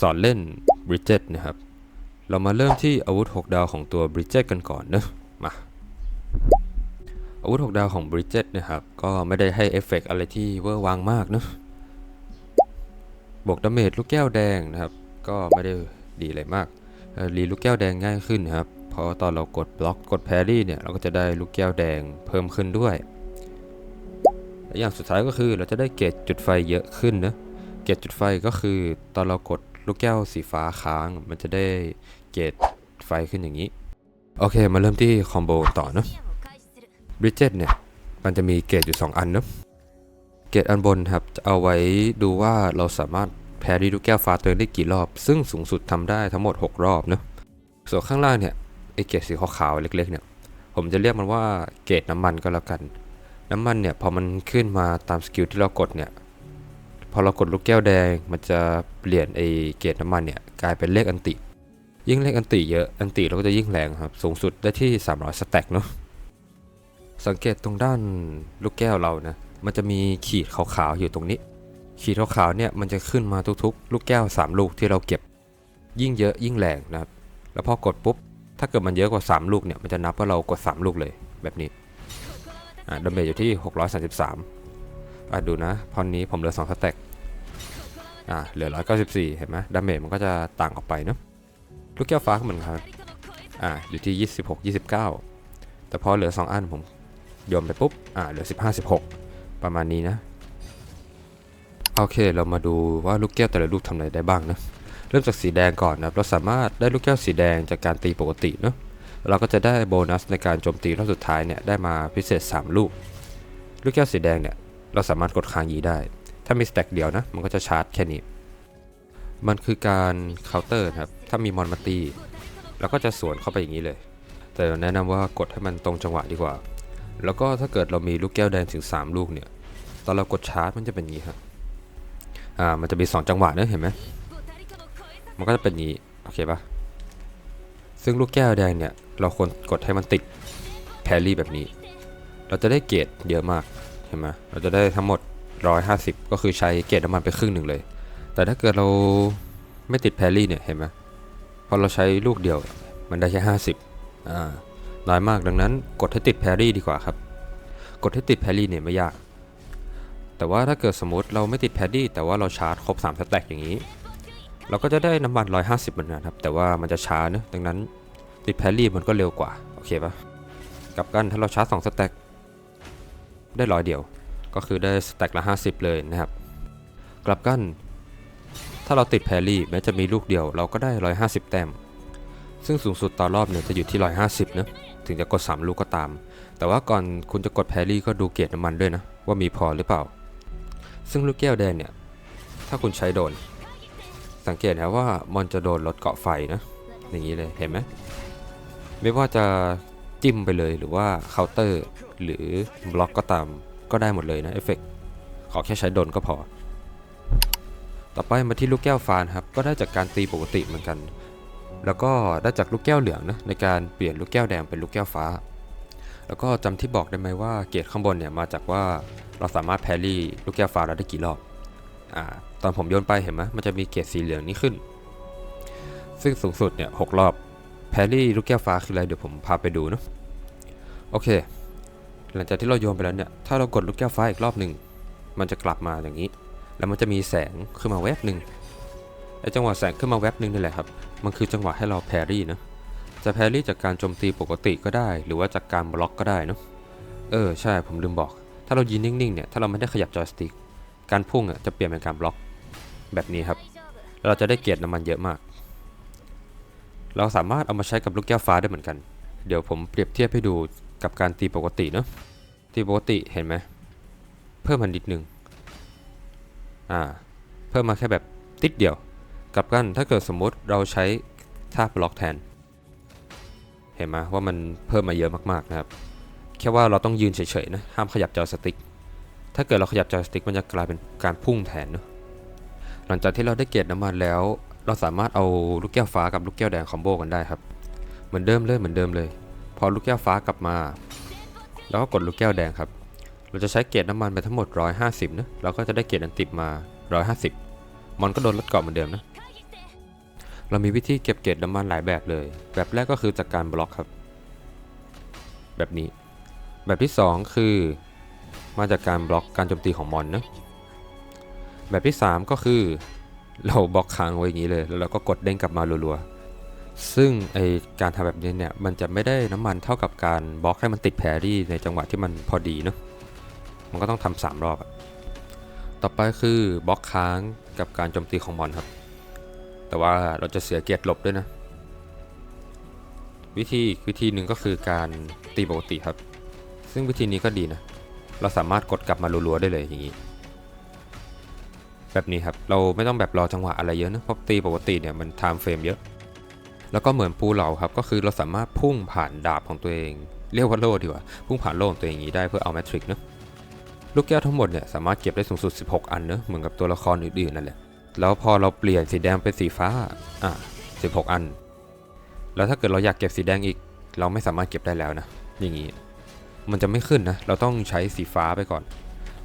สอนเล่นบริ d เจ t นะครับ เรามาเริ่มที่อาวุธ 6 ดาวของตัวบริ d เจ t กันก่อนเนะมา อาวุธ 6 ดาวของบริ d เจ t นะครับ ก็ไม่ได้ให้เอฟเฟกต์อะไรที่เวอร์วางมากเนะบวกดาเมจลูกแก้วแดงนะครับ ก็ไม่ได้ดีอะไรมากรีลูกแก้วแดงง่ายขึ้นนครับ เพราะตอนเรากดบล็อกกดแพรี่เนี่ย เราก็จะได้ลูกแก้วแดงเพิ่มขึ้นด้วยและอย่างสุดท้ายก็คือเราจะได้เกรดจุดไฟเยอะขึ้นนะ เกรดจุดไฟก็คือตอนเรากด ลูกแก้วสีฟ้าค้าง มันจะได้เกรดไฟขึ้นอย่างนี้ โอเค มาเริ่มที่คอมโบต่อเนะบริ d เจ t เนี่ย มันจะมีเกรดอยู่ 2 อันเนอะเกรดอันบนครับ จะเอาไว้ดูว่าเราสามารถแพรี่ลูกแก้วฟ้าตัวเองได้กี่รอบ ซึ่งสูงสุดทำได้ทั้งหมด 6 รอบเนอะส่วนข้างล่างเนี่ยไอเกรดสีขาวๆเล็กๆเนี่ยผมจะเรียกมันว่าเกรดน้ำมันก็แล้วกัน น้ำมันเนี่ยพอมันขึ้นมาตามสกิลที่เรากดเนี่ย พอเรากดลูกแก้วแดง มันจะเปลี่ยนไอเกรดน้ำมันเนี่ยกลายเป็นเลขอันติ ยิ่งเลขอันติเยอะอันติเราก็จะยิ่งแรงครับ สูงสุดได้ที่ 300สแต็กเนาะสังเกตตรงด้านลูกแก้วเรานะมันจะมีขีดขาวๆอยู่ตรงนี้ ขีดขาวๆเนี่ยมันจะขึ้นมาทุกๆ ลูกแก้ว 3 ลูกที่เราเก็บ ยิ่งเยอะยิ่งแรงนะครับ แล้วพอกดปุ๊บ ถ้าเกิดมันเยอะกว่า 3 ลูกเนี่ยมันจะนับว่าเรากด 3 ลูกเลยแบบนี้อ่าดาเมจอยู่ที่ 633อะดูนะพอนนี้ผมเหลือ2สแต็ก อ่าเหลือ 194 เห็นไหมดาเมจมันก็จะต่างออกไปเนาะลูกแก้วฟ้าก็เหมือนกันอ่าอยู่ที่ 26 29 แต่พอเหลือ 2 อันผมโยนไปปุ๊บอ่าเหลือ 15 16 ประมาณนี้นะ โอเคเรามาดูว่าลูกแก้วแต่ละลูกทำอะไรได้บ้างนะเริ่มจากสีแดงก่อนนะเราสามารถได้ลูกแก้วสีแดงจากการตีปกติเนาะเราก็จะได้โบนัสในการโจมตีรอบสุดท้ายเนี่ยได้มาพิเศษ 3 ลูก ลูกแก้วสีแดงเนี่ยเราสามารถกดค้างยีได้ ถ้ามีสแต็กเดียวนะ มันก็จะชาร์จแค่นี้ มันคือการเคาน์เตอร์ครับ ถ้ามีมอนมาตีเราก็จะสวนเข้าไปอย่างนี้เลย แต่แนะนำว่ากดให้มันตรงจังหวะดีกว่า แล้วก็ถ้าเกิดเรามีลูกแก้วแดงถึง 3 ลูกเนี่ย ตอนเรากดชาร์จมันจะเป็นอย่างนี้ครับอ่า มันจะมี 2 จังหวะนะเห็นไหมมันก็จะเป็นอย่างนี้ โอเคปะซึ่งลูกแก้วแดงเนี่ย เราควรกดให้มันติดแพรรี่แบบนี้ เราจะได้เกรดเยอะมาก เห็นไหมเราจะได้ทั้งหมด 150 ก็คือใช้เกรดน้ำมันไปครึ่งหนึ่งเลย แต่ถ้าเกิดเราไม่ติดแพรี่เนี่ยเห็นไหมพอเราใช้ลูกเดียวมันได้แค่ 50อ่าน้อยมากดังนั้นกดให้ติดแพรี่ดีกว่าครับ กดให้ติดแพรี่เนี่ยไม่ยาก แต่ว่าถ้าเกิดสมมติเราไม่ติดแพรี่แต่ว่าเราชาร์จครบ3สแต็กอย่างนี้ เราก็จะได้น้ำมัน 150เหมือนกันครับ แต่ว่ามันจะช้าเนะดังนั้นติดแพรี่มันก็เร็วกว่า โอเคปะกับกันถ้าเราชาร์จ2สแต็กได้ร้อยเดียว ก็คือได้สแต็กละ 50 เลยนะครับ กลับกัน ถ้าเราติดแพรี่แม้จะมีลูกเดียวเราก็ได้ 150 แต้ม ซึ่งสูงสุดต่อรอบเนี่ยจะอยู่ที่ 150นะถึงจะกด 3 ลูกก็ตาม แต่ว่าก่อนคุณจะกดแพรี่ก็ดูเกรดน้ำมันด้วยนะ ว่ามีพอหรือเปล่า ซึ่งลูกแก้วแดงเนี่ย ถ้าคุณใช้โดน สังเกตนะว่ามันจะโดนลดเกาะไฟนะอย่างนี้เลยเห็นไหมไม่ว่าจะจิ้มไปเลยหรือว่าเคาน์เตอร์หรือบล็อกก็ตาม ก็ได้หมดเลยนะเอฟเฟกขอแค่ใช้โดนก็พอ ต่อไปมาที่ลูกแก้วฟานครับก็ได้จากการตีปกติเหมือนกัน แล้วก็ได้จากลูกแก้วเหลืองนะในการเปลี่ยนลูกแก้วแดงเป็นลูกแก้วฟ้า แล้วก็จำที่บอกได้ไหมว่าเกรดข้างบนเนี่ยมาจากว่าเราสามารถแพรี่ลูกแก้วฟ้าเราได้กี่รอบอ่าตอนผมโยนไปเห็นไหมมันจะมีเกรดสีเหลืองนี้ขึ้น ซึ่งสูงสุดเนี่ยหกรอบแพรี่ลูกแก้วฟ้าคืออะไรเดี๋ยวผมพาไปดูเนาะโอเค หลังจากที่เราโยนไปแล้วเนี่ย ถ้าเรากดลูกแก้วฟ้าอีกรอบหนึ่ง มันจะกลับมาอย่างนี้ แล้วมันจะมีแสงขึ้นมาแวบหนึ่งไอ้จังหวะแสงขึ้นมาแวบหนึ่งนี่แหละครับ มันคือจังหวะให้เราแพรรี่นะ จะแพรรี่จากการโจมตีปกติก็ได้ หรือว่าจากการบล็อกก็ได้เนาะ เออใช่ผมลืมบอก ถ้าเรายืนนิ่งๆเนี่ย ถ้าเราไม่ได้ขยับจอยสติ๊ก การพุ่งอะจะเปลี่ยนเป็นการบล็อก แบบนี้ครับ เราจะได้เกียรติน้ำมันเยอะมาก เราสามารถเอามาใช้กับลูกแก้วฟ้าได้เหมือนกัน เดี๋ยวผมเปรียบเทียบให้ดู กับการตีปกติเนาะตีปกติเห็นไหมเพิ่มมันนิดนึงอ่าเพิ่มมาแค่แบบติดเดียวกับกันถ้าเกิดสมมุติเราใช้ท่าบล็อกแทน เห็นไหมว่ามันเพิ่มมาเยอะมากๆนะครับ แค่ว่าเราต้องยืนเฉยๆนะห้ามขยับจอสติ๊กถ้าเกิดเราขยับจอสติ๊กมันจะกลายเป็นการพุ่งแทนเนอะหลังจากที่เราได้เกรดน้ำมันแล้ว เราสามารถเอาลูกแก้วฟ้ากับลูกแก้วแดงคอมโบกันได้ครับ เหมือนเดิมเลยเหมือนเดิมเลย พอลูกแก้วฟ้ากลับมา แล้วก็กดลูกแก้วแดงครับ เราจะใช้เกรดน้ำมันไปทั้งหมด 150นะเราก็จะได้เกรดอันติดมา 150 มอนก็โดนลดเกาะเหมือนเดิมนะ เรามีวิธีเก็บเกรดน้ำมันหลายแบบเลย แบบแรกก็คือจากการบล็อกครับ แบบนี้ แบบที่ 2 คือ มาจากการบล็อกการโจมตีของมอนนะ แบบที่ 3 ก็คือ เราบล็อกค้างไว้อย่างนี้เลย แล้วเราก็กดเด้งกลับมารัวๆ ซึ่งไอการทำแบบนี้เนี่ยมันจะไม่ได้น้ำมันเท่ากับการบล็อกให้มันติดแพรรี่ในจังหวะที่มันพอดีเนาะมันก็ต้องทำสามรอบอะต่อไปคือบล็อกค้างกับการโจมตีของมอนครับ แต่ว่าเราจะเสียเกียรติหลบด้วยนะ วิธีวิธีหนึ่งก็คือการตีปกติครับ ซึ่งวิธีนี้ก็ดีนะ เราสามารถกดกลับมารัวๆได้เลยอย่างนี้แบบนี้ครับ เราไม่ต้องแบบรอจังหวะอะไรเยอะนะเพราะตีปกติเนี่ยมันไทม์เฟรมเยอะ แล้วก็เหมือนปูเหล่าครับ ก็คือเราสามารถพุ่งผ่านดาบของตัวเอง เรียกว่าโล่ดีกว่า พุ่งผ่านโล่ของตัวเองอย่างนี้ได้เพื่อเอาแมทริกเนอะลูกแก้วทั้งหมดเนี่ยสามารถเก็บได้สูงสุด 16 อันเนอะเหมือนกับตัวละครอื่นๆนั่นแหละแล้วพอเราเปลี่ยนสีแดงเป็นสีฟ้าอะ16 อัน แล้วถ้าเกิดเราอยากเก็บสีแดงอีก เราไม่สามารถเก็บได้แล้วนะอย่างนี้มันจะไม่ขึ้นนะ เราต้องใช้สีฟ้าไปก่อน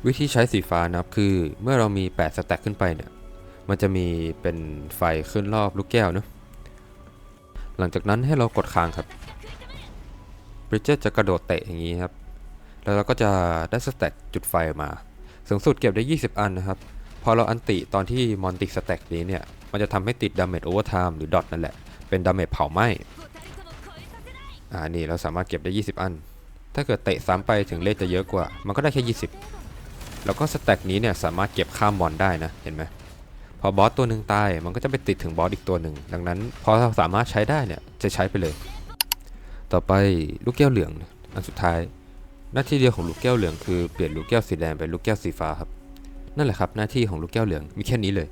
วิธีใช้สีฟ้านะครับคือเมื่อเรามี 8 สแต็กขึ้นไปเนี่ย มันจะมีเป็นไฟขึ้นรอบลูกแก้วเนอะ หลังจากนั้นให้เรากดค้างครับบริดเจจะกระโดดเตะอย่างนี้ครับ แล้วเราก็จะได้สแต็กจุดไฟมาสูงสุดเก็บได้ 20 อันนะครับ พอเราอันติตอนที่มอนติสแต็กนี้เนี่ย มันจะทำให้ติดดาเมจโอเวอร์ไทม์หรือดอทนั่นแหละ เป็นดาเมจเผาไหม้อ่านี่เราสามารถเก็บได้ 20 อัน ถ้าเกิดเตะซ้ำไปถึงเลขจะเยอะกว่า มันก็ได้แค่ 20 แล้วก็สแต็กนี้เนี่ยสามารถเก็บข้ามมอนได้นะ เห็นไหม พอบอสตัวหนึ่งตายมันก็จะไปติดถึงบอสอีกตัวหนึ่ง ดังนั้น พอเราสามารถใช้ได้เนี่ยจะใช้ไปเลย ต่อไปลูกแก้วเหลืองอันสุดท้าย หน้าที่เดียวของลูกแก้วเหลืองคือเปลี่ยนลูกแก้วสีแดงเป็นลูกแก้วสีฟ้าครับนั่นแหละครับหน้าที่ของลูกแก้วเหลืองมีแค่นี้เลย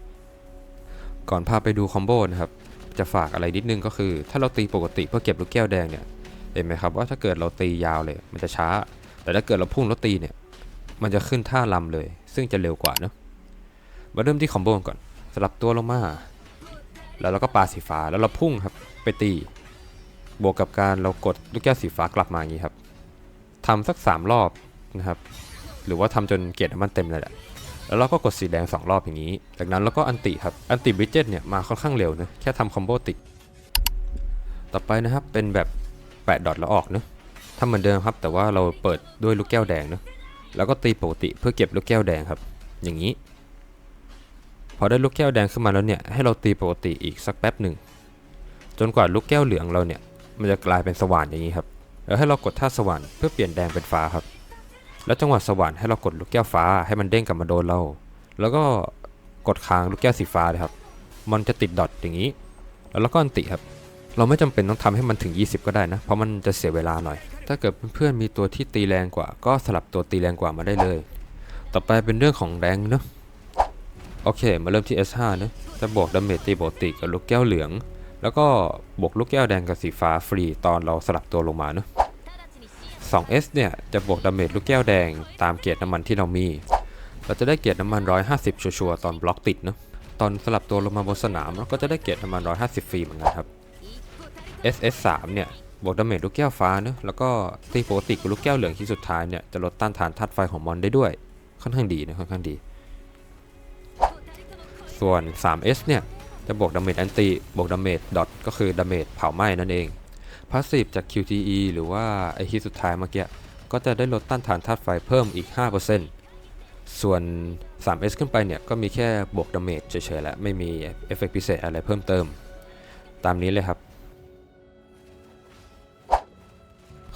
ก่อนพาไปดูคอมโบนะครับจะฝากอะไรนิดนึงก็คือ ถ้าเราตีปกติเพื่อเก็บลูกแก้วแดงเนี่ยเห็นไหมครับว่าถ้าเกิดเราตียาวเลย มันจะช้า แต่ถ้าเกิดเราพุ่งแล้วตีเนี่ยมันจะขึ้นท่าลำเลย ซึ่งจะเร็วกว่าเนอะมาเริ่มที่คอมโบก่อน สลับตัวลงมา แล้วเราก็ปาสีฟ้าแล้วเราพุ่งครับไปตี บวกกับการเรากดลูกแก้วสีฟ้ากลับมาอย่างนี้ครับทำสัก 3 รอบนะครับ หรือว่าทำจนเกียรติมันเต็มเลยแหละแล้วเราก็กดสีแดง 2 รอบอย่างนี้ จากนั้นเราก็อันติครับ อันติบริดเจตเนี่ยมาค่อนข้างเร็วนะ แค่ทำคอมโบติดต่อไปนะครับ เป็นแบบแปะดอทแล้วออกเนะทำเหมือนเดิมครับ แต่ว่าเราเปิดด้วยลูกแก้วแดงเนะแล้วก็ตีปกติเพื่อเก็บลูกแก้วแดงครับ อย่างนี้ พอได้ลูกแก้วแดงขึ้นมาแล้วเนี่ยให้เราตีปกติอีกสักแป๊บหนึ่งจนกว่าลูกแก้วเหลืองเราเนี่ยมันจะกลายเป็นสว่านอย่างนี้ครับแล้วให้เรากดท่าสว่านเพื่อเปลี่ยนแดงเป็นฟ้าครับ แล้วจังหวะสว่านให้เรากดลูกแก้วฟ้าให้มันเด้งกลับมาโดนเรา แล้วก็กดค้างลูกแก้วสีฟ้าเลยครับ มันจะติดดอทอย่างนี้ แล้วเราก็อันติครับ เราไม่จำเป็นต้องทำให้มันถึง 20 ก็ได้นะ เพราะมันจะเสียเวลาหน่อย ถ้าเกิดเพื่อนๆมีตัวที่ตีแรงกว่า ก็สลับตัวตีแรงกว่ามาได้เลย ต่อไปเป็นเรื่องของแรงเนาะ โอเค มาเริ่มที่ S5 นะ จะบวกดาเมจตีปกติกับลูกแก้วเหลือง แล้วก็บวกลูกแก้วแดงกับสีฟ้าฟรีตอนเราสลับตัวลงมาเนาะ 2S เนี่ยจะบวกดาเมจลูกแก้วแดงตามเกียรติน้ำมันที่เรามี เราจะได้เกียรติน้ำมัน 150 ชัวร์ตอนบล็อกติดเนาะ ตอนสลับตัวลงมาบนสนามเราก็จะได้เกียรติน้ำมัน 150 ฟรีเหมือนกันครับ SS3 เนี่ยบวกดาเมจลูกแก้วฟ้าเนาะแล้วก็ตีปกติกับลูกแก้วเหลืองที่สุดท้ายเนี่ยจะลดต้านทานธาตุไฟของมอนได้ด้วย ค่อนข้างดีนะค่อนข้างดี ส่วน 3S เนี่ย จะบวกดาเมจแอนติบวกดาเมจดอทก็คือดาเมจเผาไหม้นั่นเองพาสซีฟจาก QTE หรือว่าไอที่สุดท้ายเมื่อกี้ก็จะได้ลดต้านทานธาตุไฟเพิ่มอีก 5%ส่วน 3S ขึ้นไปเนี่ย ก็มีแค่บวกดาเมจเฉยๆแล้วไม่มีเอฟเฟกต์พิเศษอะไรเพิ่มเติม ตามนี้เลยครับ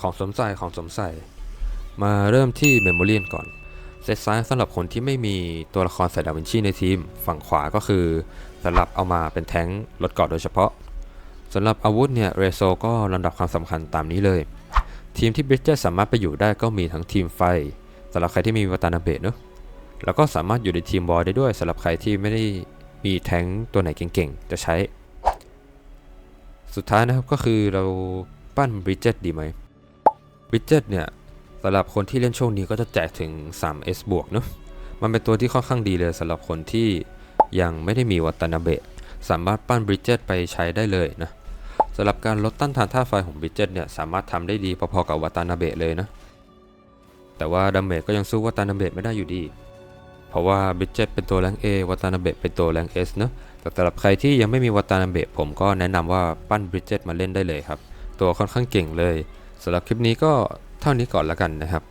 ของสมใส่ของสมใส่มาเริ่มที่เมมโมรีก่อน เซตซ้ายสำหรับคนที่ไม่มีตัวละครใส่ดาวินชีในทีม ฝั่งขวาก็คือสำหรับเอามาเป็นแท้งลดเกาะโดยเฉพาะสำหรับอาวุธเนี่ยเรโซก็ลำดับความสำคัญตามนี้เลย ทีมที่บริดเจสสามารถไปอยู่ได้ก็มีทั้งทีมไฟสำหรับใครที่มีวัตานาเบะเนอะแล้วก็สามารถอยู่ในทีมบอลได้ด้วยสำหรับใครที่ไม่ได้มีแท้งตัวไหนเก่งๆ จะใช้ สุดท้ายนะครับก็คือเราปั้นบริดเจตดีไหมบริดเจตเนี่ย สำหรับคนที่เล่นช่วงนี้ก็จะแจกถึง 3S บวกเนาะมันเป็นตัวที่ค่อนข้างดีเลยสำหรับคนที่ยังไม่ได้มีวัตนาเบะสามารถปั้นบริดเจตไปใช้ได้เลยนะสำหรับการลดต้านทานท่าไฟของบริดเจตเนี่ยสามารถทำได้ดีพอๆกับวัตนาเบะเลยนะ แต่ว่าดาเมจก็ยังสู้วัตนาเบะไม่ได้อยู่ดี เพราะว่าบริดเจตเป็นตัวแรง A วัตนาเบะเป็นตัวแรง S เนะแต่สำหรับใครที่ยังไม่มีวัตนาเบะผมก็แนะนำว่าปั้นบริดเจตมาเล่นได้เลยครับ ตัวค่อนข้างเก่งเลยสำหรับคลิปนี้ก็ เท่านี้ก่อนละกันนะครับ